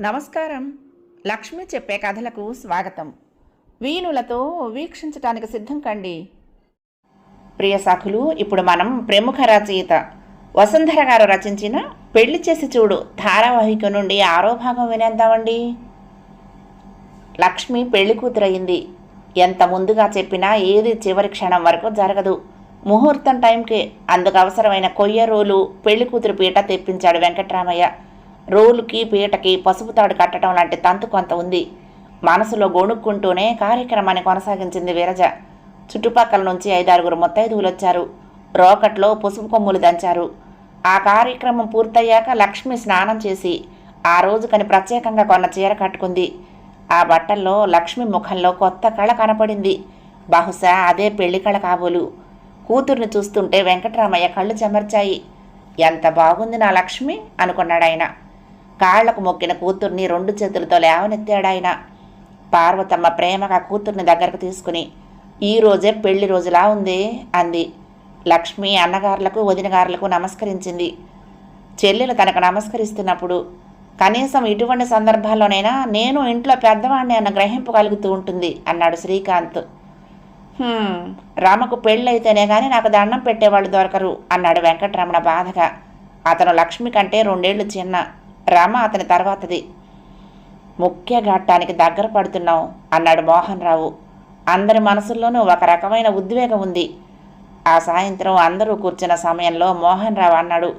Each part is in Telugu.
నమస్కారం. లక్ష్మి చెప్పే కథలకు స్వాగతం. వీణులతో వీక్షించటానికి సిద్ధం కండి. ప్రియ సాఖులు ఇప్పుడు మనం ప్రముఖ రచయిత వసుంధర గారు రచించిన పెళ్ళి చేసి చూడు ధారావాహిక నుండి ఆరో భాగం వినేద్దామండి. లక్ష్మి పెళ్ళి కూతురయింది. ఎంత ముందుగా చెప్పినా ఏది చివరి క్షణం వరకు జరగదు. ముహూర్తం టైంకి అందుకు అవసరమైన కొయ్య రోలు పెళ్ళి కూతురు పీట తెప్పించాడు వెంకట్రామయ్య. రోలుకి పీటకి పసుపు తాడు కట్టడం లాంటి తంతు కొంత ఉంది. మనసులో గొణుక్కుంటూనే కార్యక్రమాన్ని కొనసాగించింది విరజ. చుట్టుపక్కల నుంచి ఐదారుగురు ముత్తైదువులు వచ్చారు రోకట్లో పసుపు కొమ్ములు దంచారు. ఆ కార్యక్రమం పూర్తయ్యాక లక్ష్మి స్నానం చేసి ఆ రోజుకని ప్రత్యేకంగా కొన్న చీర కట్టుకుంది. ఆ బట్టల్లో లక్ష్మి ముఖంలో కొత్త కళ కనపడింది. బహుశా అదే పెళ్ళి కళ కాబోలు. కూతుర్ని చూస్తుంటే వెంకట్రామయ్య కళ్ళు చెమర్చాయి. ఎంత బాగుంది నా లక్ష్మి అనుకున్నాడాయన. కాళ్ళకు మొక్కిన కూతుర్ని రెండు చేతులతో లేవనెత్తాడాయన. పార్వతమ్మ ప్రేమగా కూతుర్ని దగ్గరకు తీసుకుని ఈ రోజే పెళ్ళి రోజులా ఉంది అంది. లక్ష్మి అన్నగారులకు వదినగారులకు నమస్కరించింది. చెల్లెలు తనకు నమస్కరిస్తున్నప్పుడు కనీసం ఇటువంటి సందర్భాల్లోనైనా నేను ఇంట్లో పెద్దవాడిని అన్న గ్రహింపు కలుగుతూ ఉంటుంది అన్నాడు శ్రీకాంత్. రామకు పెళ్ళైతేనే కానీ నాకు దండం పెట్టేవాళ్ళు దొరకరు అన్నాడు వెంకటరమణ బాధగా. అతను లక్ష్మి కంటే రెండేళ్ళు చిన్న రామ అతని తర్వాతది. ముఖ్య ఘట్టానికి దగ్గర పడుతున్నాం అన్నాడు మోహన్ రావు అందరి మనసుల్లోనూ ఒక రకమైన ఉద్వేగం ఉంది. ఆ సాయంత్రం అందరూ కూర్చున్న సమయంలో మోహన్ రావు అన్నాడు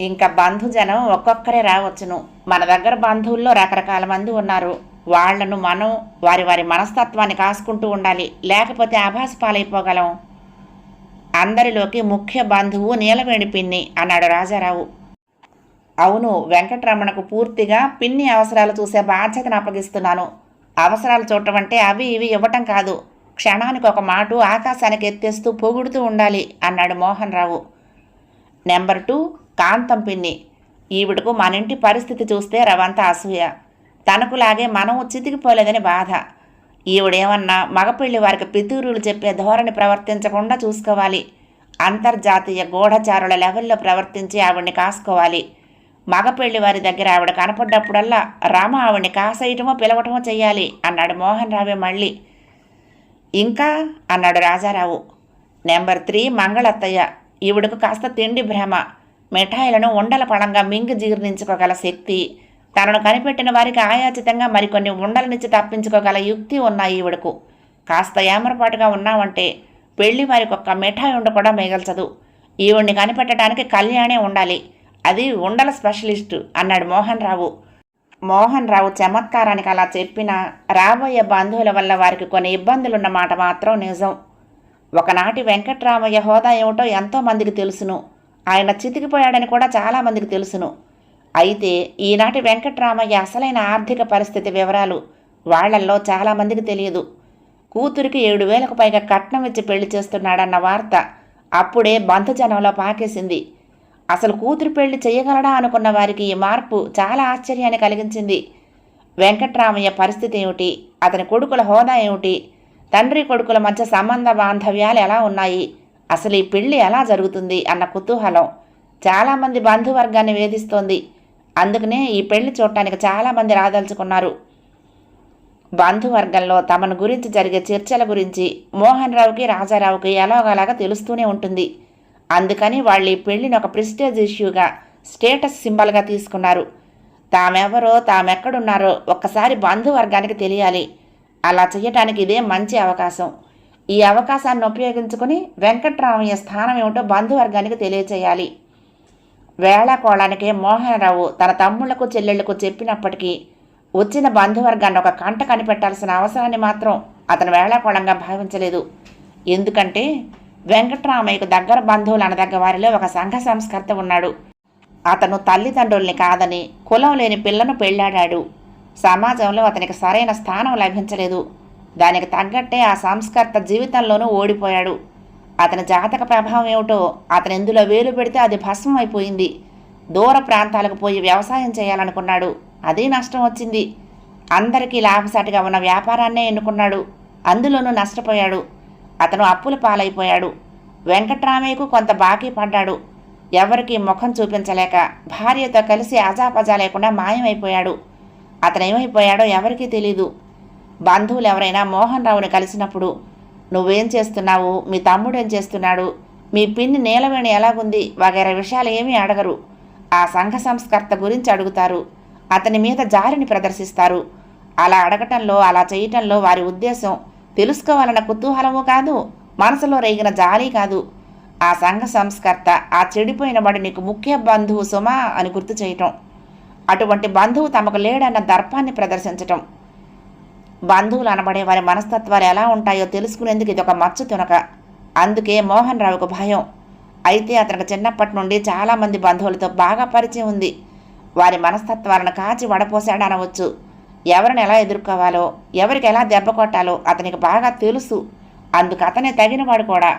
ఇంకా బంధుజనం ఒక్కొక్కరే రావచ్చును. మన దగ్గర బంధువుల్లో రకరకాల మంది ఉన్నారు. వాళ్ళను మనం వారి వారి మనస్తత్వాన్ని కాసుకుంటూ ఉండాలి. లేకపోతే ఆభాస పాలైపోగలం. అందరిలోకి ముఖ్య బంధువు నీలవేణి పిన్ని అన్నాడు రాజారావు. అవును వెంకటరమణకు పూర్తిగా పిన్ని అవసరాలు చూసే బాధ్యతను అప్పగిస్తున్నాను. అవసరాలు చూడటం అంటే అవి ఇవి ఇవ్వటం కాదు. క్షణానికి ఒక మాట ఆకాశానికి ఎత్తేస్తూ పొగుడుతూ ఉండాలి అన్నాడు మోహన్ రావు నెంబర్ టూ కాంతం పిన్ని. ఈవిడకు మన ఇంటి పరిస్థితి చూస్తే రవంత అసూయ. తనకులాగే మనం చితికిపోలేదని బాధ. ఈవిడేమన్నా మగపెళ్ళి వారికి పితూరులు చెప్పే ధోరణి ప్రవర్తించకుండా చూసుకోవాలి. అంతర్జాతీయ గూఢచారుల లెవెల్లో ప్రవర్తించి ఆవిడ్ని కాసుకోవాలి. మగపెళ్ళి వారి దగ్గర ఆవిడ కనపడ్డప్పుడల్లా రామ ఆవిడ్ని కాసేయటమో పిలవటమో చెయ్యాలి అన్నాడు మోహన్ రావే మళ్ళీ. ఇంకా? అన్నాడు రాజారావు. నెంబర్ త్రీ మంగళత్తయ్య. ఈవిడకు కాస్త తిండి భ్రమ. మిఠాయిలను ఉండల పడంగా మింగి జీర్ణించుకోగల శక్తి. తనను కనిపెట్టిన వారికి ఆయాచితంగా మరికొన్ని ఉండల నుంచి తప్పించుకోగల యుక్తి ఉన్నాయి ఈవిడకు. కాస్త ఏమరపాటుగా ఉన్నావంటే పెళ్ళి వారికి ఒక్క మిఠాయి ఉండ కూడా మిగల్చదు. ఈవిడ్ని కనిపెట్టడానికి కళ్యాణే ఉండాలి. అది ఉండల స్పెషలిస్టు అన్నాడు మోహన్ రావు మోహన్ రావు చమత్కారానికి అలా చెప్పినా రాబోయే బంధువుల వల్ల వారికి కొన్ని ఇబ్బందులున్న మాట మాత్రం నిజం. ఒకనాటి వెంకట్రామయ్య హోదా ఏమిటో ఎంతోమందికి తెలుసును. ఆయన చితికిపోయాడని కూడా చాలామందికి తెలుసును. అయితే ఈనాటి వెంకట్రామయ్య అసలైన ఆర్థిక పరిస్థితి వివరాలు వాళ్ళల్లో చాలామందికి తెలియదు. కూతురికి ఏడు వేలకు పైగా కట్నం ఇచ్చి పెళ్ళి చేస్తున్నాడన్న వార్త అప్పుడే బంధుజనంలో పాకేసింది. అసలు కూతురు పెళ్ళి చేయగలడా అనుకున్న వారికి ఈ మార్పు చాలా ఆశ్చర్యాన్ని కలిగించింది. వెంకట్రామయ్య పరిస్థితి ఏమిటి? అతని కొడుకుల హోదా ఏమిటి? తండ్రి కొడుకుల మధ్య సంబంధ బాంధవ్యాలు ఎలా ఉన్నాయి? అసలు ఈ పెళ్ళి ఎలా జరుగుతుంది? అన్న కుతూహలం చాలామంది బంధువర్గాన్ని వేధిస్తోంది. అందుకనే ఈ పెళ్ళి చూడటానికి చాలామంది రాదలుచుకున్నారు. బంధువర్గంలో తమను గురించి జరిగే చర్చల గురించి మోహన్ రావుకి రాజారావుకి ఎలాగలాగా తెలుస్తూనే ఉంటుంది. అందుకని వాళ్ళు ఈ పెళ్ళిని ఒక ప్రిస్టేజ్ ఇష్యూగా స్టేటస్ సింబల్గా తీసుకున్నారు. తామెవరో తామెక్కడున్నారో ఒక్కసారి బంధువర్గానికి తెలియాలి. అలా చేయటానికి ఇదే మంచి అవకాశం. ఈ అవకాశాన్ని ఉపయోగించుకుని వెంకట్రామయ్య స్థానం ఏమిటో బంధువర్గానికి తెలియచేయాలి. వేళాకోళానికి మోహనరావు తన తమ్ముళ్ళకు చెల్లెళ్ళకు చెప్పినప్పటికీ వచ్చిన బంధువర్గాన్ని ఒక కంట కనిపెట్టాల్సిన అవసరాన్ని మాత్రం అతను వేళాకోళంగా భావించలేదు. ఎందుకంటే వెంకట్రామయ్యకు దగ్గర బంధువులు అనదగ్గ వారిలో ఒక సంఘ సంస్కర్త ఉన్నాడు. అతను తల్లిదండ్రుల్ని కాదని కులం లేని పిల్లను పెళ్ళాడాడు సమాజంలో అతనికి సరైన స్థానం లభించలేదు. దానికి తగ్గట్టే ఆ సంస్కర్త జీవితంలోనూ ఓడిపోయాడు. అతని జాతక ప్రభావం ఏమిటో అతను ఎందులో వేలు పెడితే అది భస్మం అయిపోయింది. దూర ప్రాంతాలకు పోయి వ్యవసాయం చేయాలనుకున్నాడు. అదే నష్టం వచ్చింది. అందరికీ లాభసాటిగా ఉన్న వ్యాపారాన్నే ఎన్నుకున్నాడు. అందులోనూ నష్టపోయాడు. అతను అప్పుల పాలైపోయాడు. వెంకట్రామయ్యకు కొంత బాకీ పడ్డాడు. ఎవరికీ ముఖం చూపించలేక భార్యతో కలిసి అజాపజా లేకుండా మాయమైపోయాడు. అతను ఏమైపోయాడో ఎవరికీ తెలీదు. బంధువులు ఎవరైనా మోహన్ రావుని కలిసినప్పుడు నువ్వేం చేస్తున్నావు? మీ తమ్ముడు ఏం చేస్తున్నాడు? మీ పిన్ని నీలవేణి ఎలాగుంది? వగైరా విషయాలు ఏమీ అడగరు. ఆ సంఘ సంస్కర్త గురించి అడుగుతారు. అతని మీద జారిని ప్రదర్శిస్తారు. అలా అడగటంలో అలా చేయటంలో వారి ఉద్దేశం తెలుసుకోవాలన్న కుతూహలము కాదు మనసులో రేగిన జాలి కాదు. ఆ సంఘ సంస్కర్త ఆ చెడిపోయిన వాడు నీకు ముఖ్య బంధువు సుమా అని గుర్తు చేయటం. అటువంటి బంధువు తమకు లేడన్న దర్పాన్ని ప్రదర్శించటం. బంధువులు అనబడే వారి మనస్తత్వాలు ఎలా ఉంటాయో తెలుసుకునేందుకు ఇది ఒక మచ్చు తునక. అందుకే మోహన్ రావుకు భయం. అయితే అతనికి చిన్నప్పటి నుండి చాలామంది బంధువులతో బాగా పరిచయం ఉంది. వారి మనస్తత్వాలను కాచి వడపోసాడు అనవచ్చు. ఎవరిని ఎలా ఎదుర్కోవాలో ఎవరికి ఎలా దెబ్బ కొట్టాలో అతనికి బాగా తెలుసు. అందుకు అతనే తగినవాడు కూడా.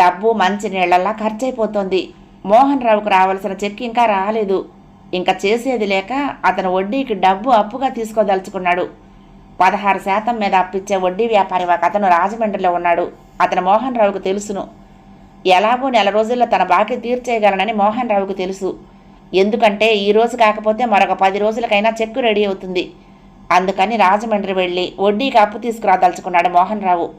డబ్బు మంచి నీళ్ళలా ఖర్చయిపోతోంది మోహన్ రావుకు రావాల్సిన చెక్ ఇంకా రాలేదు. ఇంకా చేసేది లేక అతను వడ్డీకి డబ్బు అప్పుగా తీసుకోదలుచుకున్నాడు. పదహారు శాతం మీద అప్పిచ్చే వడ్డీ వ్యాపారి ఒక అతను రాజమండ్రిలో ఉన్నాడు. అతను మోహన్ రావుకు తెలుసును. ఎలాగో నెల రోజుల్లో తన బాకీ తీర్చేయగలనని మోహన్ రావుకు తెలుసు. ఎందుకంటే ఈ రోజు కాకపోతే మరొక పది రోజులకైనా చెక్కు రెడీ అవుతుంది. అందుకని రాజమండ్రి వెళ్ళి వడ్డీకి అప్పు తీసుకురాదలుచుకున్నాడు మోహన్ రావు.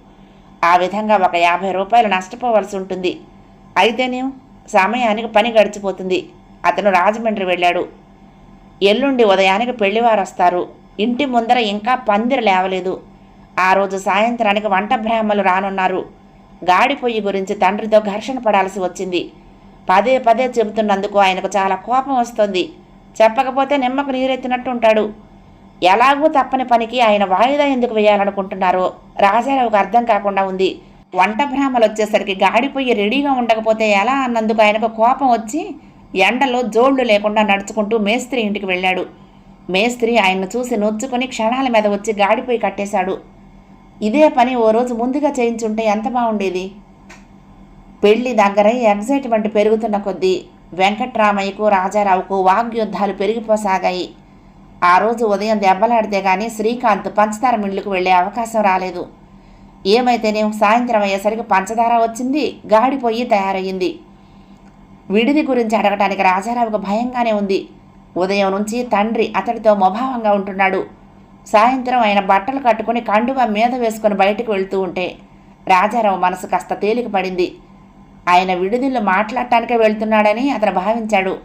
ఆ విధంగా ఒక యాభై రూపాయలు నష్టపోవలసి ఉంటుంది. అయితేనే? సమయానికి పని గడిచిపోతుంది. అతను రాజమండ్రి వెళ్ళాడు. ఎల్లుండి ఉదయానికి పెళ్ళివారు వస్తారు ఇంటి ముందర ఇంకా పందిరి లేవలేదు. ఆ రోజు సాయంత్రానికి వంట బ్రాహ్మలు రానున్నారు. గాడి పొయ్యి గురించి తండ్రితో ఘర్షణ పడాల్సి వచ్చింది. పదే పదే చెబుతున్నందుకు ఆయనకు చాలా కోపం వస్తుంది. చెప్పకపోతే నిమ్మకు నీరెత్తినట్టు ఉంటాడు. ఎలాగూ తప్పని పనికి ఆయన వాయిదా ఎందుకు వేయాలనుకుంటున్నారో రాజారావుకు అర్థం కాకుండా ఉంది. వంట బ్రాహ్మలు వచ్చేసరికి గాడిపోయి రెడీగా ఉండకపోతే ఎలా అన్నందుకు ఆయనకు కోపం వచ్చి ఎండలో జోళ్ళు లేకుండా నడుచుకుంటూ మేస్త్రి ఇంటికి వెళ్ళాడు. మేస్త్రి ఆయన్ను చూసి నొచ్చుకొని క్షణాల మీద వచ్చి గాడిపోయి కట్టేశాడు. ఇదే పని ఓ రోజు ముందుగా చేయించుంటే ఎంత బాగుండేది? పెళ్ళి దగ్గరై ఎగ్జైట్మెంట్ పెరుగుతున్న కొద్దీ వెంకట్రామయ్యకు రాజారావుకు వాగ్యుద్ధాలు పెరిగిపోసాగాయి. ఆ రోజు ఉదయం దెబ్బలాడితే గానీ శ్రీకాంత్ పంచదార మిల్లుకు వెళ్ళే అవకాశం రాలేదు. ఏమైతేనే సాయంత్రం అయ్యేసరికి పంచదార వచ్చింది గాడిపోయి తయారయ్యింది. విడిది గురించి అడగటానికి రాజారావుకు భయంగానే ఉంది. ఉదయం నుంచి తండ్రి అతడితో ముభావంగా ఉంటున్నాడు. సాయంత్రం ఆయన బట్టలు కట్టుకుని కండువా మీద వేసుకుని బయటకు వెళ్తూ ఉంటే రాజారావు మనసు కాస్త తేలిక పడింది. ఆయన విడుదల మాట్లాడటానికే వెళ్తున్నాడని అతను భావించాడు.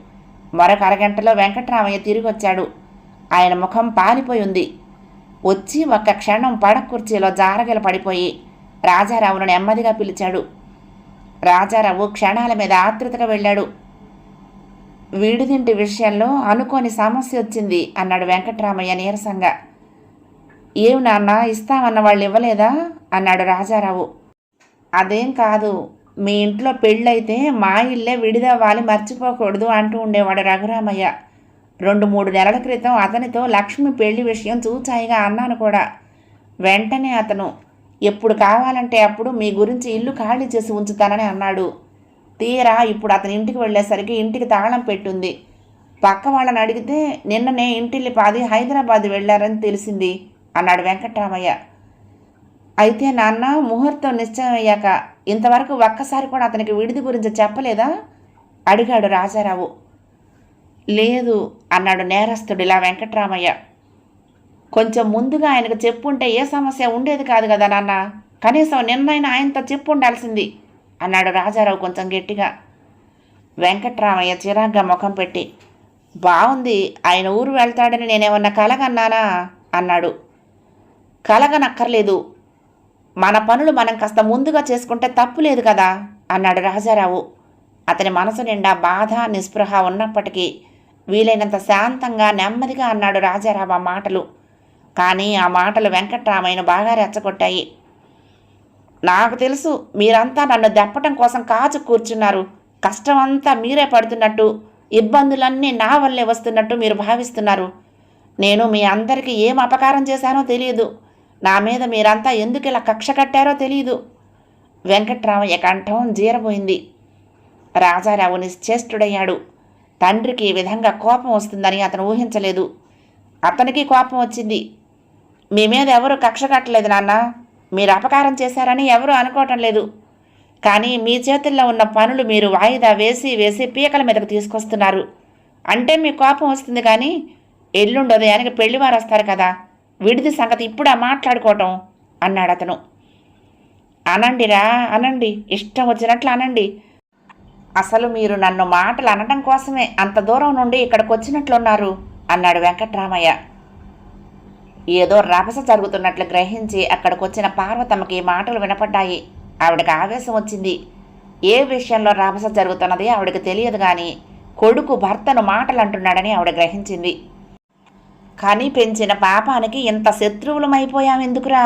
మరొక అరగంటలో వెంకట్రామయ్య తిరిగి వచ్చాడు ఆయన ముఖం పాలిపోయి ఉంది. వచ్చి ఒక్క క్షణం పడకుర్చీలో జారగల పడిపోయి రాజారావును నెమ్మదిగా పిలిచాడు. రాజారావు క్షణాల మీద ఆతృతగా వెళ్ళాడు. వీడిదింటి విషయంలో అనుకోని సమస్య వచ్చింది అన్నాడు వెంకట్రామయ్య నీరసంగా. ఏం నాన్న ఇస్తామన్న వాళ్ళు ఇవ్వలేదా అన్నాడు రాజారావు. అదేం కాదు మీ ఇంట్లో పెళ్ళైతే మా ఇల్లే విడిదవ్వాలి మర్చిపోకూడదు అంటూ ఉండేవాడు రఘురామయ్య. రెండు మూడు నెలల క్రితం అతనితో లక్ష్మి పెళ్ళి విషయం చూచాయిగా అన్నాను కూడా. వెంటనే అతను ఎప్పుడు కావాలంటే అప్పుడు మీ గురించి ఇల్లు ఖాళీ చేసి ఉంచుతానని అన్నాడు. తీరా ఇప్పుడు అతని ఇంటికి వెళ్ళేసరికి ఇంటికి తాళం పెట్టుంది. పక్క వాళ్ళని అడిగితే నిన్ననే ఇంటిల్లి పాది హైదరాబాద్ వెళ్ళారని తెలిసింది అన్నాడు వెంకట్రామయ్య. అయితే నాన్న ముహూర్తం నిశ్చయం అయ్యాక ఇంతవరకు ఒక్కసారి కూడా అతనికి విడిది గురించి చెప్పలేదా? అడిగాడు రాజారావు. లేదు అన్నాడు నేరస్తుడిలా వెంకట్రామయ్య. కొంచెం ముందుగా ఆయనకు చెప్పుంటే ఏ సమస్య ఉండేది కాదు కదా నాన్న. కనీసం నిన్నైనా ఆయనతో చెప్పు ఉండాల్సింది అన్నాడు రాజారావు కొంచెం గట్టిగా. వెంకట్రామయ్య చిరాగ్గా ముఖం పెట్టి బాగుంది ఆయన ఊరు వెళ్తాడని నేనేమన్నా కలగన్నానా? అన్నాడు. కలగనక్కర్లేదు. మన పనులు మనం కాస్త ముందుగా చేసుకుంటే తప్పు లేదు కదా? అన్నాడు రాజారావు. అతని మనసు నిండా బాధ నిస్పృహ ఉన్నప్పటికీ వీలైనంత శాంతంగా నెమ్మదిగా అన్నాడు రాజారావు ఆ మాటలు. కానీ ఆ మాటలు వెంకట్రామయ్యను బాగా రెచ్చగొట్టాయి. నాకు తెలుసు మీరంతా నన్ను దెప్పటం కోసం కాచు కూర్చున్నారు. కష్టమంతా మీరే పడుతున్నట్టు ఇబ్బందులన్నీ నా వల్లే వస్తున్నట్టు మీరు భావిస్తున్నారు. నేను మీ అందరికీ ఏం అపకారం చేశానో తెలియదు. నా మీద మీరంతా ఎందుకు ఇలా కక్ష కట్టారో తెలియదు. వెంకట్రామయ్య కంఠం జీరబోయింది. రాజారావు నిశ్చేష్టుడయ్యాడు. తండ్రికి ఈ విధంగా కోపం వస్తుందని అతను ఊహించలేదు. అతనికి కోపం వచ్చింది. మీ మీద ఎవరు కక్ష కట్టలేదు నాన్న. మీరు అపకారం చేశారని ఎవరూ అనుకోవటం లేదు. కానీ మీ చేతుల్లో ఉన్న పనులు మీరు వాయిదా వేసి వేసి పీకల మీదకు తీసుకొస్తున్నారు. అంటే మీ కోపం వస్తుంది కానీ ఎల్లుండి ఉదయానికి పెళ్ళివారు వస్తారు కదా. విడిది సంగతి ఇప్పుడా మాట్లాడుకోవటం? అన్నాడు అతను. అనండిరా అనండి. ఇష్టం వచ్చినట్లు అనండి. అసలు మీరు నన్ను మాటలు అనడం కోసమే అంత దూరం నుండి ఇక్కడికి వచ్చినట్లున్నారు అన్నాడు వెంకట్రామయ్య. ఏదో రభస జరుగుతున్నట్లు గ్రహించి అక్కడికి వచ్చిన పార్వతమ్మకి మాటలు వినపడ్డాయి. ఆవిడకి ఆవేశం వచ్చింది. ఏ విషయంలో రభస జరుగుతున్నది ఆవిడకి తెలియదు కానీ కొడుకు భర్తను మాటలు అంటున్నాడని ఆవిడ గ్రహించింది. కానీ పెంచిన పాపానికి ఇంత శత్రువులమైపోయామెందుకురా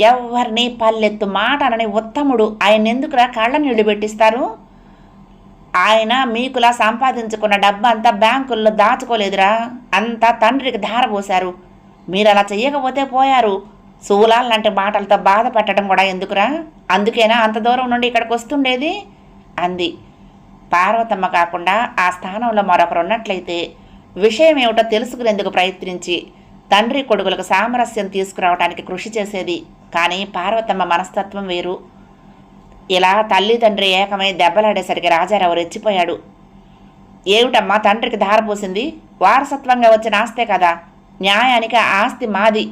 ఎవరిని పల్లెత్తు మాట అనని ఉత్తముడు ఆయన ఎందుకురా కళ్ళ నీళ్ళు పెట్టిస్తారు? ఆయన మీకులా సంపాదించుకున్న డబ్బంతా బ్యాంకుల్లో దాచుకోలేదురా. అంతా తండ్రికి ధారపోశారు మీరు అలా చెయ్యకపోతే పోయారు. శూలాలు లాంటి మాటలతో బాధ పెట్టడం కూడా ఎందుకురా? అందుకేనా అంత దూరం నుండి ఇక్కడికి వస్తుండేది? అంది. పార్వతమ్మ కాకుండా ఆ స్థానంలో మరొకరు ఉన్నట్లయితే విషయం ఏమిటో తెలుసుకునేందుకు ప్రయత్నించి తండ్రి కొడుకులకు సామరస్యం తీసుకురావడానికి కృషి చేసేది. కానీ పార్వతమ్మ మనస్తత్వం వేరు. ఇలా తల్లి తండ్రి ఏకమై దెబ్బలాడేసరికి రాజారావు రెచ్చిపోయాడు. ఏమిటమ్మా తండ్రికి దారపోసింది వారసత్వంగా వచ్చిన ఆస్తే కదా. న్యాయానికి ఆస్తి మాది.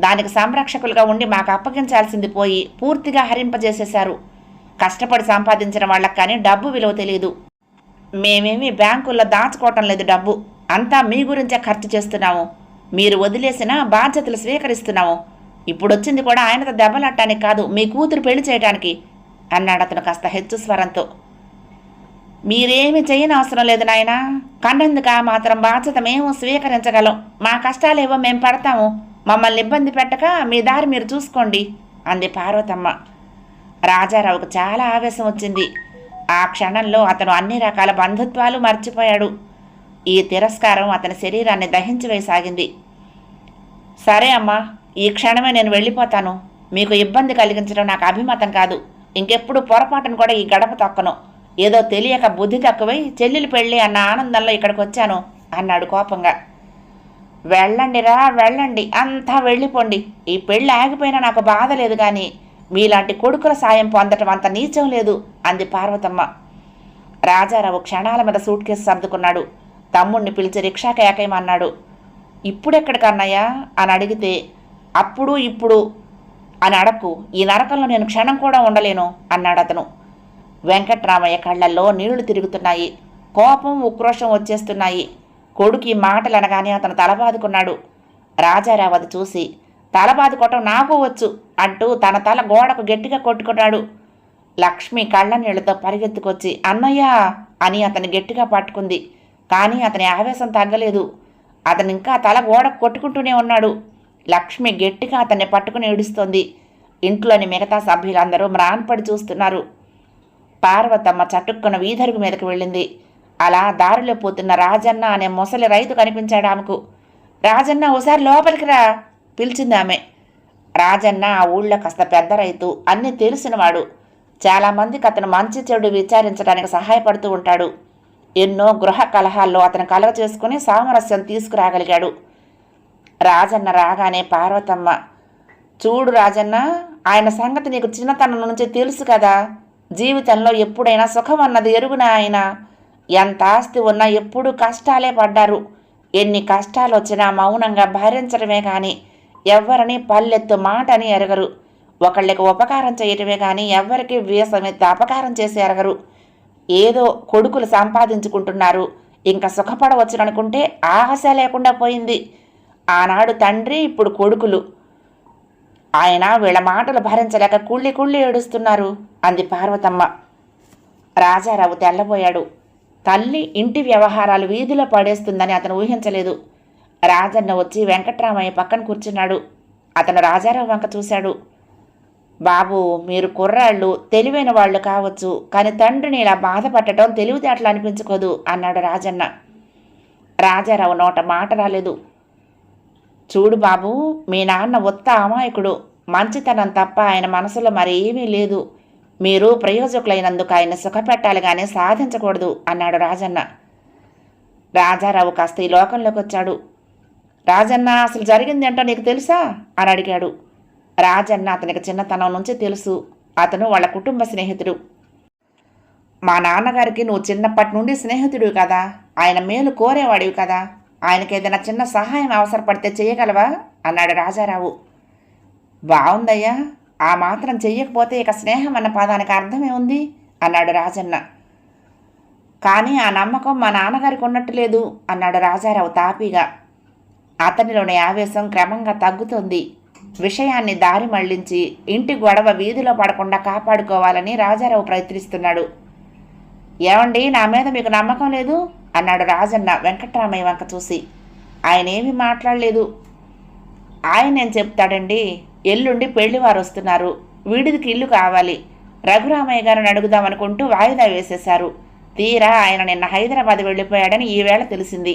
దానికి సంరక్షకులుగా ఉండి మాకు అప్పగించాల్సింది పోయి పూర్తిగా హరింపజేసేశారు. కష్టపడి సంపాదించిన వాళ్ళకి కానీ డబ్బు విలువ తెలియదు మేమేమి బ్యాంకుల్లో దాచుకోవటం లేదు డబ్బు. అంతా మీ గురించే ఖర్చు చేస్తున్నాము. మీరు వదిలేసిన బాధ్యతలు స్వీకరిస్తున్నాము. ఇప్పుడు వచ్చింది కూడా ఆయనతో దెబ్బలాడటానికి కాదు మీ కూతురు పెళ్ళి చేయటానికి అన్నాడు అతను కాస్త హెచ్చు స్వరంతో. మీరేమి చేయని అవసరం లేదు నాయన. కన్నందుక మాత్రం బాధ్యత మేము స్వీకరించగలం. మా కష్టాలేవో మేము పడతాము. మమ్మల్ని ఇబ్బంది పెట్టక మీ దారి మీరు చూసుకోండి అంది పార్వతమ్మ. రాజారావుకు చాలా ఆవేశం వచ్చింది. ఆ క్షణంలో అతను అన్ని రకాల బంధుత్వాలు మర్చిపోయాడు. ఈ తిరస్కారం అతని శరీరాన్ని దహించి వేసాగింది సరే అమ్మా ఈ క్షణమే నేను వెళ్ళిపోతాను. మీకు ఇబ్బంది కలిగించడం నాకు అభిమతం కాదు. ఇంకెప్పుడు పొరపాటును కూడా ఈ గడప తొక్కను. ఏదో తెలియక బుద్ధి తక్కువై చెల్లెలు పెళ్ళి అన్న ఆనందంలో ఇక్కడికి వచ్చాను అన్నాడు కోపంగా. వెళ్ళండిరా వెళ్ళండి అంతా వెళ్ళిపోండి. ఈ పెళ్ళి ఆగిపోయినా నాకు బాధ లేదు కానీ మీలాంటి కొడుకుల సాయం పొందటం అంత నీచం లేదు అంది పార్వతమ్మ. రాజారావు క్షణాల మీద సూట్ కేసు సర్దుకున్నాడు. తమ్ముణ్ణి పిలిచి రిక్షాకి ఏకేమన్నాడు ఇప్పుడెక్కడికన్నయ్యా? అని అడిగితే అప్పుడు ఇప్పుడు అని అడక్కు ఈ నరకంలో నేను క్షణం కూడా ఉండలేను అన్నాడు అతను వెంకట్రామయ్య కళ్ళల్లో నీళ్ళు తిరుగుతున్నాయి. కోపం ఉక్రోషం వచ్చేస్తున్నాయి. కొడుకు మాటలు అనగానే అతను తలబాదుకున్నాడు. రాజారావు అది చూసి తలబాదుకోవటం నాకు వచ్చు అంటూ తన తల గోడకు గట్టిగా కొట్టుకున్నాడు. లక్ష్మి కళ్ళ నీళ్ళతో పరిగెత్తుకొచ్చి అన్నయ్య అని అతని గట్టిగా పట్టుకుంది. కానీ అతని ఆవేశం తగ్గలేదు. అతను ఇంకా తల గోడకు కొట్టుకుంటూనే ఉన్నాడు. లక్ష్మి గట్టిగా అతన్ని పట్టుకుని ఏడుస్తోంది. ఇంట్లోని మిగతా సభ్యులందరూ మ్రాన్పడి చూస్తున్నారు. పార్వతమ్మ చటుక్కున వీధరుగు మీదకు వెళ్ళింది. అలా దారిలో పోతున్న రాజన్న అనే ముసలి రైతు కనిపించాడు ఆమెకు. రాజన్న ఓసారి లోపలికి రా పిలిచింది ఆమె. రాజన్న ఆ ఊళ్ళో కాస్త పెద్ద రైతు అన్నీ తెలిసినవాడు చాలామందికి అతను మంచి చెడు విచారించడానికి సహాయపడుతూ ఉంటాడు. ఎన్నో గృహ కలహాల్లో అతను కలవ చేసుకుని సామరస్యం తీసుకురాగలిగాడు. రాజన్న రాగానే పార్వతమ్మ చూడు రాజన్న ఆయన సంగతి నీకు చిన్నతనం నుంచి తెలుసు కదా. జీవితంలో ఎప్పుడైనా సుఖం అన్నది ఎరుగున ఆయన? ఎంత ఆస్తి ఉన్నా ఎప్పుడూ కష్టాలే పడ్డారు. ఎన్ని కష్టాలు వచ్చినా మౌనంగా భరించడమే కానీ ఎవ్వరిని పల్లెత్తు మాట అని ఎరగరు. ఒకళ్ళకి ఉపకారం చేయటమే కానీ ఎవ్వరికి వ్యసమెత్త అపకారం చేసి ఎరగరు. ఏదో కొడుకులు సంపాదించుకుంటున్నారు. ఇంకా సుఖపడవచ్చుననుకుంటే ఆశ లేకుండా పోయింది. ఆనాడు తండ్రి ఇప్పుడు కొడుకులు. ఆయన వీళ్ళ మాటలు భరించలేక కుళ్ళి కుళ్ళి ఏడుస్తున్నారు అంది పార్వతమ్మ. రాజారావు తెల్లబోయాడు. తల్లి ఇంటి వ్యవహారాలు వీధిలో పడేస్తుందని అతను ఊహించలేదు. రాజన్న వచ్చి వెంకట్రామయ్య పక్కన కూర్చున్నాడు. అతను రాజారావు వంక చూశాడు. బాబు మీరు కుర్రాళ్ళు తెలివైన వాళ్ళు కావచ్చు కానీ తండ్రిని ఇలా బాధపడటం తెలివితేటలు అనిపించుకోదు అన్నాడు రాజన్న. రాజారావు నోట మాట రాలేదు. చూడు బాబు మీ నాన్న ఉత్త అమాయకుడు. మంచితనం తప్ప ఆయన మనసులో మరేమీ లేదు. మీరు ప్రయోజకులైనందుకు ఆయన సుఖపెట్టాలి కానీ సాధించకూడదు అన్నాడు రాజన్న. రాజారావు కాస్త ఈ లోకంలోకి వచ్చాడు. రాజన్న అసలు జరిగిందేంటో నీకు తెలుసా? అని అడిగాడు. రాజన్న అతనికి చిన్నతనం నుంచి తెలుసు. అతను వాళ్ళ కుటుంబ స్నేహితుడు. మా నాన్నగారికి నువ్వు చిన్నప్పటి నుండి స్నేహితుడివి కదా. ఆయన మేలు కోరేవాడివి కదా. ఆయనకి ఏదైనా చిన్న సహాయం అవసరపడితే చేయగలవా అన్నాడు రాజారావు. బాగుందయ్యా ఆ మాత్రం చెయ్యకపోతే ఇక స్నేహం అన్న పదానికి అర్థమే ఉంది అన్నాడు రాజన్న. కానీ ఆ నమ్మకం మా నాన్నగారికి ఉన్నట్టు లేదు అన్నాడు రాజారావు తాపీగా. అతనిలోని ఆవేశం క్రమంగా తగ్గుతుంది. విషయాన్ని దారి మళ్ళించి ఇంటి గొడవ వీధిలో పడకుండా కాపాడుకోవాలని రాజారావు ప్రయత్నిస్తున్నాడు. ఏమండి నా మీద మీకు నమ్మకం లేదు? అన్నాడు రాజన్న వెంకట్రామయ్య వంక చూసి. ఆయనేమి మాట్లాడలేదు. ఆయన ఏం చెప్తాడండి? ఎల్లుండి పెళ్ళివారు వస్తున్నారు. వీడిదికి ఇల్లు కావాలి. రఘురామయ్య గారిని అడుగుదామనుకుంటూ వాయిదా వేసేశారు. తీరా ఆయన నిన్న హైదరాబాద్ వెళ్ళిపోయాడని ఈవేళ తెలిసింది.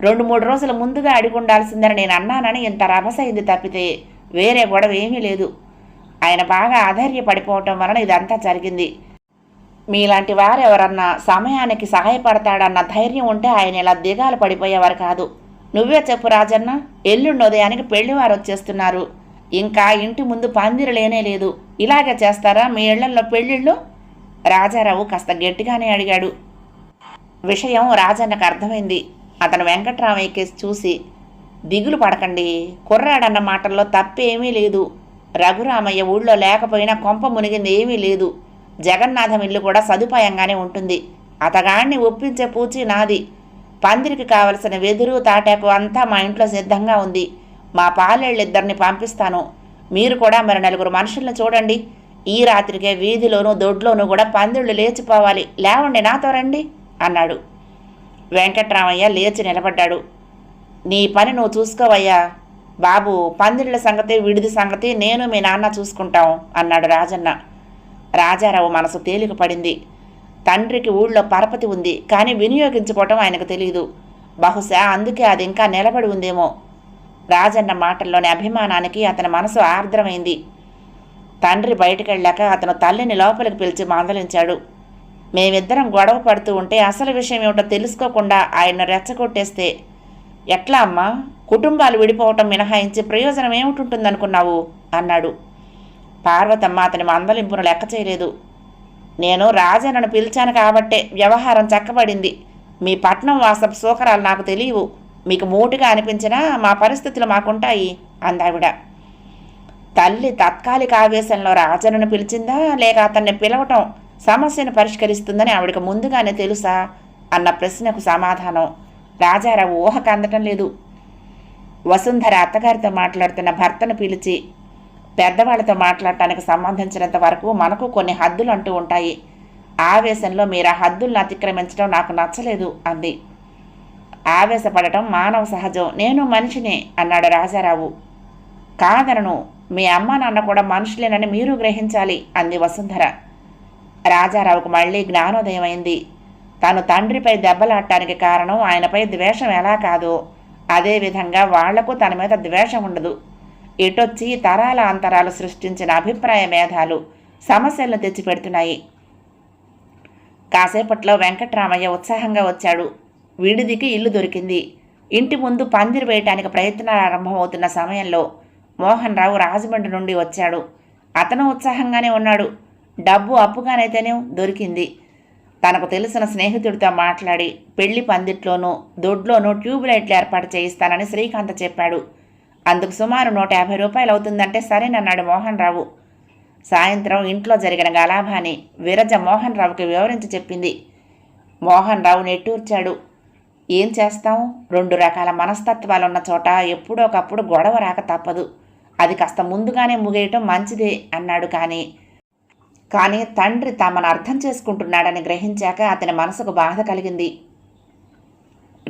రెండు మూడు రోజుల ముందుగా అడిగి ఉండాల్సిందని నేను అన్నానని ఇంత రభసైంది తప్పితే వేరే గొడవ ఏమీ లేదు. ఆయన బాగా ఆధైర్యపడిపోవటం వలన ఇదంతా జరిగింది. మీలాంటి వారు ఎవరన్నా సమయానికి సహాయపడతాడన్న ధైర్యం ఉంటే ఆయన ఇలా దిగాలు పడిపోయేవారు కాదు. నువ్వే చెప్పు రాజన్న ఎల్లుండి ఉదయానికి పెళ్ళివారు వచ్చేస్తున్నారు. ఇంకా ఇంటి ముందు పందిరు లేనే లేదు. ఇలాగే చేస్తారా మీ ఇళ్ళలో పెళ్ళిళ్ళు రాజారావు కాస్త గట్టిగానే అడిగాడు. విషయం రాజన్నకు అర్థమైంది. అతను వెంకట్రామయ్య కేసు చూసి దిగులు పడకండి. కుర్రాడన్న మాటల్లో తప్పేమీ లేదు. రఘురామయ్య ఊళ్ళో లేకపోయినా కొంప మునిగింది ఏమీ లేదు. జగన్నాథం ఇల్లు కూడా సదుపాయంగానే ఉంటుంది. అతగాణ్ణి ఒప్పించే పూచి నాది. పందిరికి కావలసిన వెదురు తాటాకు అంతా మా ఇంట్లో సిద్ధంగా ఉంది. మా పాలేళ్ళిద్దరిని పంపిస్తాను. మీరు కూడా మరి నలుగురు మనుషుల్ని చూడండి. ఈ రాత్రికే వీధిలోనూ దొడ్లోనూ కూడా పందిళ్ళు లేచిపోవాలి. లేవండి నాతో రండి అన్నాడు. వెంకట్రామయ్య లేచి నిలబడ్డాడు. నీ పని నువ్వు చూసుకోవయ్యా. బాబు పందిళ్ళ సంగతి విడిది సంగతి నేను మీ నాన్న చూసుకుంటాం అన్నాడు రాజన్న. రాజారావు మనసు తేలిక పడింది తండ్రికి ఊళ్ళో పరపతి ఉంది కానీ వినియోగించుకోవటం ఆయనకు తెలియదు బహుశా అందుకే అది ఇంకా నిలబడి ఉందేమో. రాజన్న మాటల్లోని అభిమానానికి అతని మనసు ఆర్ద్రమైంది. తండ్రి బయటకెళ్ళాక అతను తల్లిని లోపలికి పిలిచి మందలించాడు. మేమిద్దరం గొడవ పడుతూ ఉంటే అసలు విషయం ఏమిటో తెలుసుకోకుండా ఆయన రెచ్చగొట్టేస్తే ఎట్లా అమ్మా? కుటుంబాలు విడిపోవటం మినహాయించి ప్రయోజనం ఏమిటి అనుకున్నావు అన్నాడు. పార్వతమ్మ అతని మందలింపును లెక్క చేయలేదు. నేను రాజన్నను పిలిచాను కాబట్టే వ్యవహారం చక్కబడింది. మీ పట్నం వాసపు సూకరాలు నాకు తెలియవు. మీకు మూటుగా అనిపించినా మా పరిస్థితులు మాకుంటాయి అందావిడ. తల్లి తాత్కాలిక ఆవేశంలో రాజన్నను పిలిచిందా లేక అతన్ని పిలవటం సమస్యను పరిష్కరిస్తుందని ఆవిడకు ముందుగానే తెలుసా అన్న ప్రశ్నకు సమాధానం. రాజారావు ఊహకు అందటం లేదు. వసుంధర అత్తగారితో మాట్లాడుతున్న భర్తను పిలిచి పెద్దవాళ్ళతో మాట్లాడటానికి సంబంధించినంత వరకు మనకు కొన్ని హద్దులు అంటూ ఉంటాయి. ఆవేశంలో మీరు ఆ హద్దులను అతిక్రమించడం నాకు నచ్చలేదు అంది. ఆవేశపడటం మానవ సహజం. నేను మనిషినే అన్నాడు రాజారావు. కాదనను. మీ అమ్మ నాన్న కూడా మనుషులేనని మీరు గ్రహించాలి అంది వసుంధర. రాజారావుకు మళ్ళీ జ్ఞానోదయం అయింది. తాను తండ్రిపై దెబ్బలాడటానికి కారణం ఆయనపై ద్వేషం ఎలా కాదో. అదేవిధంగా వాళ్ళకు తన మీద ద్వేషం ఉండదు. ఇటొచ్చి తరాల అంతరాలు సృష్టించిన అభిప్రాయ మేధాలు సమస్యలను తెచ్చిపెడుతున్నాయి. కాసేపట్లో వెంకట్రామయ్య ఉత్సాహంగా వచ్చాడు. విడిదికి ఇల్లు దొరికింది. ఇంటి ముందు పందిరి వేయటానికి ప్రయత్నాలు ఆరంభమవుతున్న సమయంలో మోహన్ రావు రాజమండ్రి నుండి వచ్చాడు. అతను ఉత్సాహంగానే ఉన్నాడు. డబ్బు అప్పుగానైతేనే దొరికింది. తనకు తెలిసిన స్నేహితుడితో మాట్లాడి పెళ్ళి పందిట్లోనూ దొడ్లోనూ ట్యూబ్ లైట్లు ఏర్పాటు చేయిస్తానని శ్రీకాంత్ చెప్పాడు. అందుకు సుమారు నూట యాభై రూపాయలు అవుతుందంటే సరేనన్నాడు మోహన్ రావు. సాయంత్రం ఇంట్లో జరిగిన గలాభాని విరజ మోహన్ రావుకి వివరించి చెప్పింది. మోహన్ రావు నెట్టూర్చాడు. ఏం చేస్తాం? రెండు రకాల మనస్తత్వాలున్న చోట ఎప్పుడో ఒకప్పుడు గొడవ రాక తప్పదు. అది కాస్త ముందుగానే ముగేయటం మంచిదే అన్నాడు కానీ కానీ తండ్రి తమను అర్థం చేసుకుంటున్నాడని గ్రహించాక అతని మనసుకు బాధ కలిగింది.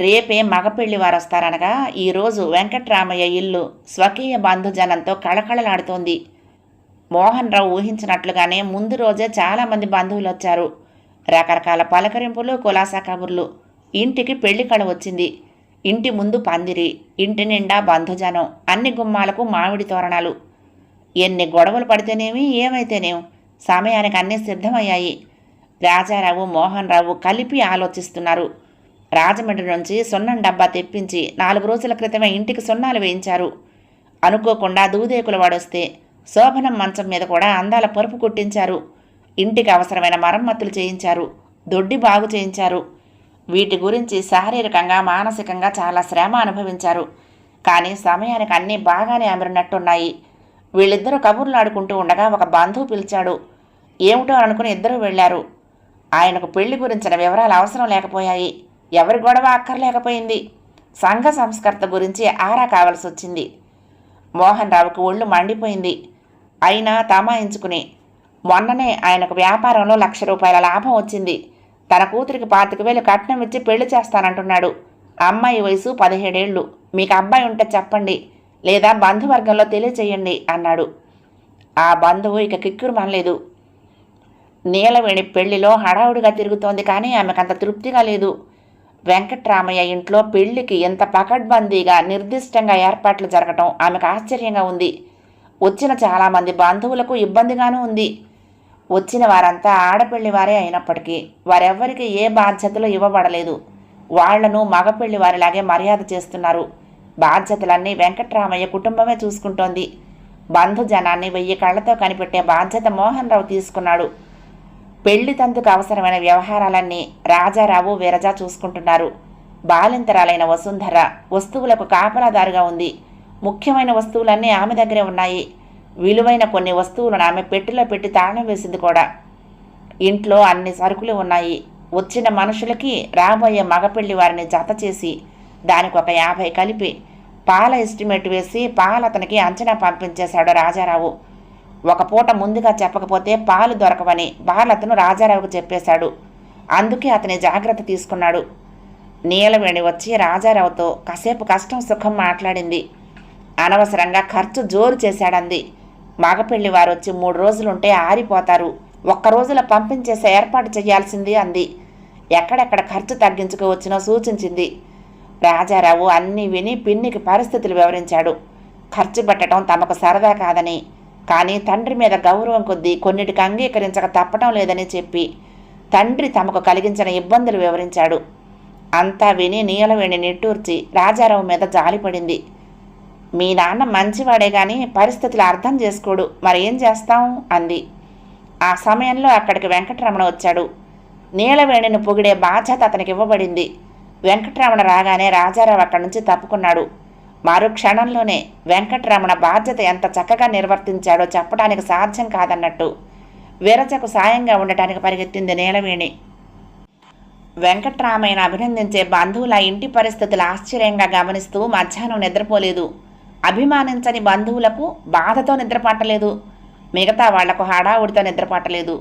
రేపే మగపెళ్ళి వారొస్తారనగా ఈరోజు వెంకట్రామయ్య ఇల్లు స్వకీయ బంధుజనంతో కళకళలాడుతోంది. మోహన్ రావు ఊహించినట్లుగానే ముందు రోజే చాలామంది బంధువులు వచ్చారు రకరకాల పలకరింపులు కులాసా కబుర్లు ఇంటికి పెళ్ళి కళ వచ్చింది. ఇంటి ముందు పందిరి ఇంటి నిండా బంధుజనం అన్ని గుమ్మాలకు మామిడి తోరణాలు. ఎన్ని గొడవలు పడితేనేమి ఏమైతేనేం సమయానికి అన్నీ సిద్ధమయ్యాయి. రాజారావు మోహన్ రావు కలిపి ఆలోచిస్తున్నారు. రాజమండ్రి నుంచి సున్నం డబ్బా తెప్పించి నాలుగు రోజుల క్రితమే ఇంటికి సున్నాలు వేయించారు. అనుకోకుండా దూదేకుల వాడొస్తే శోభనం మంచం మీద కూడా అందాల పరుపు కుట్టించారు. ఇంటికి అవసరమైన మరమ్మతులు చేయించారు. దొడ్డి బాగు చేయించారు. వీటి గురించి శారీరకంగా మానసికంగా చాలా శ్రమ అనుభవించారు. కానీ సమయానికి అన్నీ బాగానే అమరినట్టున్నాయి. వీళ్ళిద్దరూ కబుర్లు ఆడుకుంటూ ఉండగా ఒక బంధువు పిలిచాడు. ఏమిటో అనుకుని ఇద్దరూ వెళ్ళారు. ఆయనకు పెళ్ళి గురించిన వివరాలు అవసరం లేకపోయాయి. ఎవరి గొడవ అక్కర్లేకపోయింది. సంఘ సంస్కర్త గురించి ఆరా కావాల్సి వచ్చింది మోహన్ రావుకు ఒళ్ళు మండిపోయింది. అయినా తమాయించుకుని మొన్ననే ఆయనకు వ్యాపారంలో లక్ష రూపాయల లాభం వచ్చింది. తన కూతురికి పాతిక వేలు కట్నం ఇచ్చి పెళ్ళి చేస్తానంటున్నాడు. అమ్మాయి వయసు పదిహేడేళ్ళు మీకు అబ్బాయి ఉంటే చెప్పండి లేదా బంధువర్గంలో తెలియచేయండి అన్నాడు. ఆ బంధువు ఇక కిక్కురు మనలేదు. నీలవేణి పెళ్ళిలో హడావుడిగా తిరుగుతోంది కానీ ఆమెకంత తృప్తిగా లేదు. వెంకట్రామయ్య ఇంట్లో పెళ్ళికి ఎంత పకడ్బందీగా నిర్దిష్టంగా ఏర్పాట్లు జరగటం ఆమెకు ఆశ్చర్యంగా ఉంది. వచ్చిన చాలామంది బంధువులకు ఇబ్బందిగానూ ఉంది. వచ్చిన వారంతా ఆడపెళ్ళి వారే అయినప్పటికీ వారెవ్వరికి ఏ బాధ్యతలు ఇవ్వబడలేదు. వాళ్ళను మగపెళ్ళి వారిలాగే మర్యాద చేస్తున్నారు. బాధ్యతలన్నీ వెంకట్రామయ్య కుటుంబమే చూసుకుంటోంది. బంధుజనాన్ని వెయ్యి కళ్ళతో కనిపెట్టే బాధ్యత మోహన్ రావు తీసుకున్నాడు. పెళ్ళి తందుకు అవసరమైన వ్యవహారాలన్నీ రాజారావు విరజా చూసుకుంటున్నారు. బాలింతరాలైన వసుంధర వస్తువులకు కాపలాదారుగా ఉంది. ముఖ్యమైన వస్తువులన్నీ ఆమె దగ్గరే ఉన్నాయి. విలువైన కొన్ని వస్తువులను ఆమె పెట్టెలో పెట్టి తాళం వేసింది కూడా. ఇంట్లో అన్ని సరుకులు ఉన్నాయి. వచ్చిన మనుషులకి రాబోయే మగపెళ్ళి వారిని జత చేసి దానికి ఒక యాభై కలిపి పాల ఎస్టిమేట్ వేసి పాలు అతనికి అంచనా పంపించేశాడు రాజారావు. ఒక పూట ముందుగా చెప్పకపోతే పాలు దొరకవని బాలతను రాజారావుకు చెప్పేశాడు. అందుకే అతని జాగ్రత్త తీసుకున్నాడు. నీలవేణి వచ్చి రాజారావుతో కాసేపు కష్టం సుఖం మాట్లాడింది. అనవసరంగా ఖర్చు జోరు చేశాడంది. మగపెళ్ళి వారు వచ్చి మూడు రోజులుంటే ఆరిపోతారు. ఒక్క రోజులో పంపించేసే ఏర్పాటు చేయాల్సింది అంది. ఎక్కడెక్కడ ఖర్చు తగ్గించుకోవచ్చునో సూచించింది. రాజారావు అన్నీ విని పిన్నికి పరిస్థితులు వివరించాడు. ఖర్చు పెట్టడం తమకు సరదా కాదని కానీ తండ్రి మీద గౌరవం కొద్దీ కొన్నిటికి అంగీకరించక తప్పటం లేదని చెప్పి తండ్రి తమకు కలిగించిన ఇబ్బందులు వివరించాడు. అంతా విని నీలవేణి నిట్టూర్చి రాజారావు మీద జాలిపడింది. మీ నాన్న మంచివాడే గాని పరిస్థితులు అర్థం చేసుకోడు. మరేం చేస్తాం? అంది. ఆ సమయంలో అక్కడికి వెంకటరమణ వచ్చాడు. నీలవేణిని పొగిడే బాధ్యత అతనికి ఇవ్వబడింది. వెంకటరమణ రాగానే రాజారావు అక్కడి నుంచి తప్పుకున్నాడు. మరు క్షణంలోనే వెంకటరమణ బాధ్యత ఎంత చక్కగా నిర్వర్తించాడో చెప్పడానికి సాధ్యం కాదన్నట్టు విరజకు సాయంగా ఉండటానికి పరిగెత్తింది నీలవేణి. వెంకట్రామయ్యను అభినందించే బంధువుల ఇంటి పరిస్థితులు ఆశ్చర్యంగా గమనిస్తూ మధ్యాహ్నం నిద్రపోలేదు. అభిమానించని బంధువులకు బాధతో నిద్రపట్టలేదు. మిగతా వాళ్ళకు హడావుడితో నిద్రపట్టలేదు.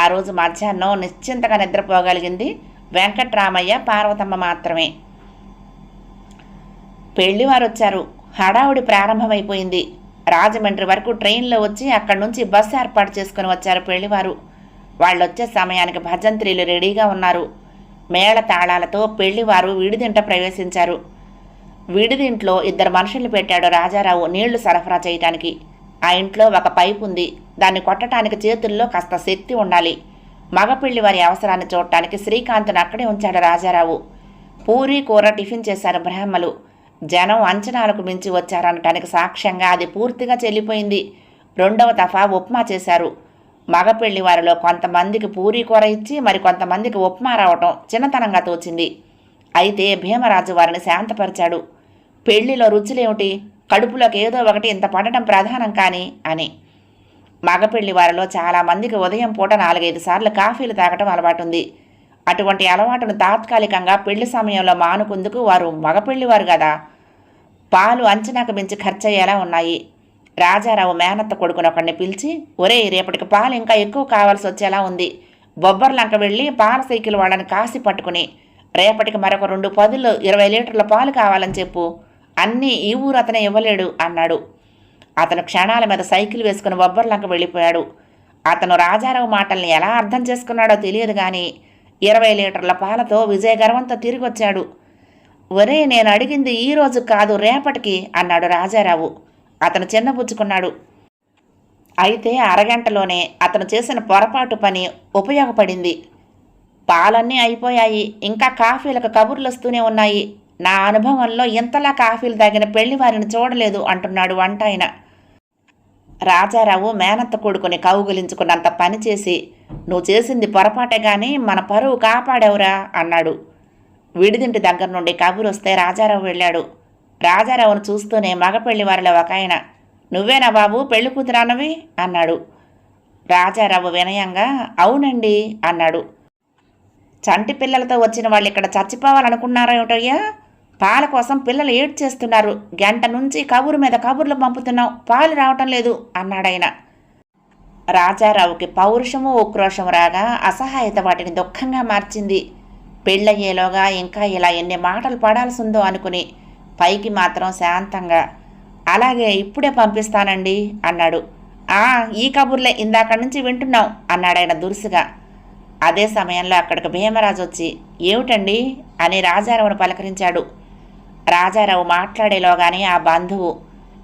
ఆ రోజు మధ్యాహ్నం నిశ్చింతగా నిద్రపోగలిగింది వెంకట్రామయ్య పార్వతమ్మ మాత్రమే. పెళ్ళివారు వచ్చారు హడావుడి ప్రారంభమైపోయింది. రాజమండ్రి వరకు ట్రైన్లో వచ్చి అక్కడి నుంచి బస్సు ఏర్పాటు చేసుకుని వచ్చారు పెళ్ళివారు. వాళ్ళు వచ్చే సమయానికి భజంత్రీలు రెడీగా ఉన్నారు. మేళ తాళాలతో పెళ్ళివారు విడిదింట ప్రవేశించారు. విడిదింట్లో ఇద్దరు మనుషుల్ని పెట్టాడు రాజారావు నీళ్ళు సరఫరా చేయటానికి. ఆ ఇంట్లో ఒక పైపు ఉంది. దాన్ని కొట్టడానికి చేతుల్లో కాస్త శక్తి ఉండాలి. మగపిల్లి వారి అవసరాన్ని చూడటానికి శ్రీకాంత్ను అక్కడే ఉంచాడు రాజారావు. పూరి కూర టిఫిన్ చేశారు బ్రాహ్మలు. జనం అంచనాలకు మించి వచ్చారనటానికి సాక్ష్యంగా అది పూర్తిగా చెల్లిపోయింది. రెండవ దఫా ఉప్మా చేశారు. మగపెళ్ళి వారిలో కొంతమందికి పూరీ కూర ఇచ్చి మరి కొంతమందికి ఉప్మా రావటం చిన్నతనంగా తోచింది. అయితే భీమరాజు వారిని శాంతపరిచాడు. పెళ్ళిలో రుచులేమిటి? కడుపులోకి ఏదో ఒకటి ఇంత పడటం ప్రధానం కానీ అని. మగపెళ్ళి వారిలో చాలామందికి ఉదయం పూట నాలుగైదు సార్లు కాఫీలు తాగటం అలవాటుంది. అటువంటి అలవాటును తాత్కాలికంగా పెళ్ళి సమయంలో మానుకుందుకు వారు మగపెళ్ళివారు కదా. పాలు అంచనాకు మించి ఖర్చయ్యేలా ఉన్నాయి. రాజారావు మేనత్త కొడుకుని ఒకడిని పిలిచి ఒరే రేపటికి పాలు ఇంకా ఎక్కువ కావాల్సి వచ్చేలా ఉంది. బొబ్బర్లంక వెళ్ళి పాల సైకిల్ వాళ్ళని కాసి పట్టుకుని రేపటికి మరొక రెండు పదులు ఇరవై లీటర్ల పాలు కావాలని చెప్పు. అన్నీ ఈ ఊరు అతనే ఇవ్వలేడు అన్నాడు. అతను క్షణాల మీద సైకిల్ వేసుకుని బొబ్బర్లంక వెళ్ళిపోయాడు. అతను రాజారావు మాటల్ని ఎలా అర్థం చేసుకున్నాడో తెలియదు కానీ ఇరవై లీటర్ల పాలతో విజయ గర్వంతో తిరిగి వచ్చాడు ఒరే నేను అడిగింది ఈరోజు కాదు రేపటికి అన్నాడు రాజారావు. అతను చిన్నబుచ్చుకున్నాడు. అయితే అరగంటలోనే అతను చేసిన పొరపాటు పని ఉపయోగపడింది. పాలన్నీ అయిపోయాయి. ఇంకా కాఫీలకు కబుర్లు వస్తూనే ఉన్నాయి. నా అనుభవంలో ఇంతలా కాఫీలు తాగిన పెళ్ళి వారిని చూడలేదు అంటున్నాడు వంట ఆయన రాజారావు మేనత్త కొడుకుని కౌగులించుకున్నంత పని చేసి నువ్వు చేసింది పొరపాటే గాని మన పరువు కాపాడావురా అన్నాడు. విడిదింటి దగ్గర నుండి కబురు వస్తే రాజారావు వెళ్ళాడు. రాజారావును చూస్తూనే మగపెళ్ళి వారిలో ఒక ఆయన నువ్వేనా బాబు పెళ్ళి కూతురానవి అన్నాడు. రాజారావు వినయంగా అవునండి అన్నాడు. చంటి పిల్లలతో వచ్చిన వాళ్ళు ఇక్కడ చచ్చిపోవాలనుకున్నారో ఏమిటయ్యా? పాల కోసం పిల్లలు ఏడ్ చేస్తున్నారు గంట నుంచి కబురు మీద కబుర్లు పంపుతున్నాం పాలు రావటం లేదు అన్నాడాయన రాజారావుకి పౌరుషము ఉక్రోషము రాగా అసహాయత వాటిని దుఃఖంగా మార్చింది. పెళ్ళయ్యేలోగా ఇంకా ఇలా ఎన్ని మాటలు పడాల్సిందో అనుకుని పైకి మాత్రం శాంతంగా అలాగే ఇప్పుడే పంపిస్తానండి అన్నాడు. ఆ ఈ కబుర్లే ఇందాక నుంచి వింటున్నాం అన్నాడాయన దురుసుగా. అదే సమయంలో అక్కడికి భీమరాజు వచ్చి ఏమిటండి? అని రాజారావును పలకరించాడు. రాజారావు మాట్లాడేలోగానే ఆ బంధువు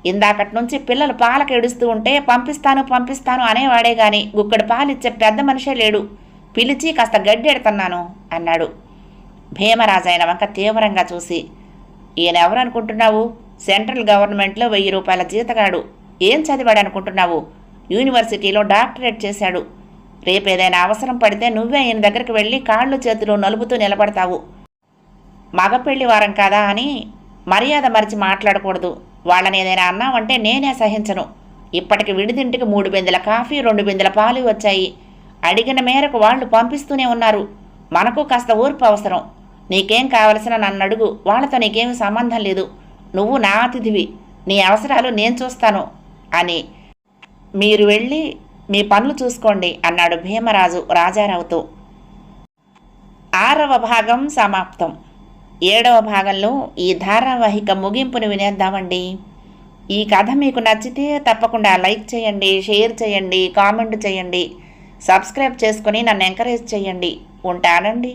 ఇందాకటి నుంచి పిల్లలు పాలకు ఏడుస్తూ ఉంటే పంపిస్తాను పంపిస్తాను అనేవాడే గాని గుక్కడి పాలిచ్చే పెద్ద మనిషే లేడు. పిలిచి కాస్త గడ్డెడుతున్నాను అన్నాడు. భీమరాజైన వంక తీవ్రంగా చూసి ఈయనెవరు అనుకుంటున్నావు సెంట్రల్ గవర్నమెంట్లో వెయ్యి రూపాయల జీతగాడు. ఏం చదివాడు అనుకుంటున్నావు యూనివర్సిటీలో డాక్టరేట్ చేశాడు. రేపేదైనా అవసరం పడితే నువ్వే ఈయన దగ్గరికి వెళ్ళి కాళ్ళు చేతులు నలుపుతూ నిలబడతావు. మగపెళ్ళి వారం కదా అని మర్యాద మరిచి మాట్లాడకూడదు. వాళ్ళని ఏదైనా అన్నావంటే నేనే సహించను. ఇప్పటికి విడిదింటికి మూడు బిందెల కాఫీ రెండు బిందెల పాలు వచ్చాయి. అడిగిన మేరకు వాళ్ళు పంపిస్తూనే ఉన్నారు. మనకు కాస్త ఓర్పు అవసరం. నీకేం కావలసిన నన్ను అడుగు. వాళ్ళతో నీకేమి సంబంధం లేదు. నువ్వు నా అతిథివి. నీ అవసరాలు నేను చూస్తాను అని. మీరు వెళ్ళి మీ పనులు చూసుకోండి అన్నాడు భీమరాజు రాజారావుతో. ఆరవ భాగం సమాప్తం. ఏడవ భాగంలో ఈ ధారావాహిక ముగింపును వినేద్దామండి. ఈ కథ మీకు నచ్చితే తప్పకుండా లైక్ చేయండి షేర్ చేయండి కామెంట్ చేయండి. సబ్స్క్రైబ్ చేసుకుని నన్ను ఎంకరేజ్ చేయండి. ఉంటానండి.